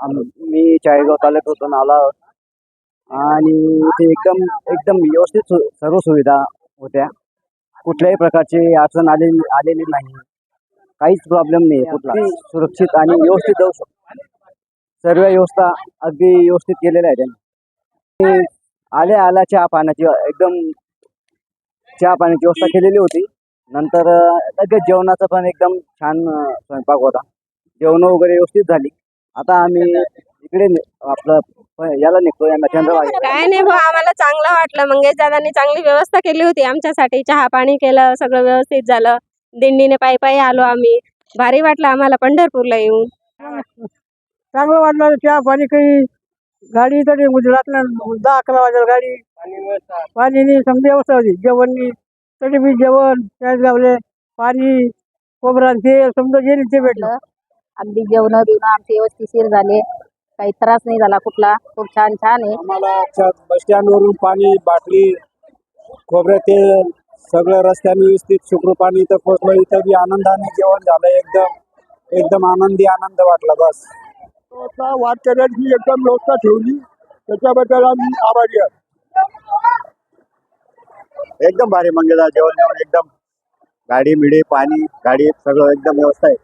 मी चाळीसगाव तालुक्यातून आलो आहोत आणि इथे एकदम एकदम व्यवस्थित सर्व सुविधा होत्या. कुठल्याही प्रकारची अडचण आलेली आलेली नाही. काहीच प्रॉब्लेम नाही कुठला. सुरक्षित आणि व्यवस्थित जाऊ शकतो. सर्व व्यवस्था अगदी व्यवस्थित केलेल्या आहेत त्यांनी. आल्या आल्या चहा पाण्याची एकदम चहा पाण्याची व्यवस्था केलेली होती. नंतर लगेच जेवणाचा पण एकदम छान स्वयंपाक होता. जेवण वगैरे व्यवस्थित झाली. आता आम्ही इकडे नि- आपलं याला निघतो यांना चंद्रभागा काय नाही भाऊ आम्हाला चांगलं वाटलं. मंगेश दादांनी चांगली व्यवस्था केली होती आमच्यासाठी. चहा पाणी केलं सगळं व्यवस्थित झालं. दिंडीने पायी पायी आलो आम्ही. भारी वाटलं आम्हाला पंढरपूरला येऊन. चांगलं वाटलं चहा पाणी काही गाडी तरी गुजरातला दहा अकरा वाजेला गाडी. पाणीनी समजा व्यवस्था होती. जेवणनी तरी बी जेवण त्याच गावले. पाणी खोबरं तेल समजा जे ते भेटलं. अगदी जेवण बिवणं आमचे व्यवस्थिशीर झाले. काही त्रास नाही झाला कुठला. खूप छान छान आहे. आम्हाला बस स्टँडवरून पाणी बाटली खोबरे तेल सगळं रस्त्याने व्यवस्थित सुखरूपाने इथं पोहोचलो. इथं बी आनंदाने जेवण झालं. एकदम एकदम आनंदी आनंद वाटला बस. वाटकऱ्यांची एकदम व्यवस्था ठेवली. त्याच्याबद्दल आम्ही आभारी आहोत. एकदम भारी मंगेदा जेवण जेवण एकदम. गाडी मिडी पाणी गाडी सगळं एकदम व्यवस्था आहे.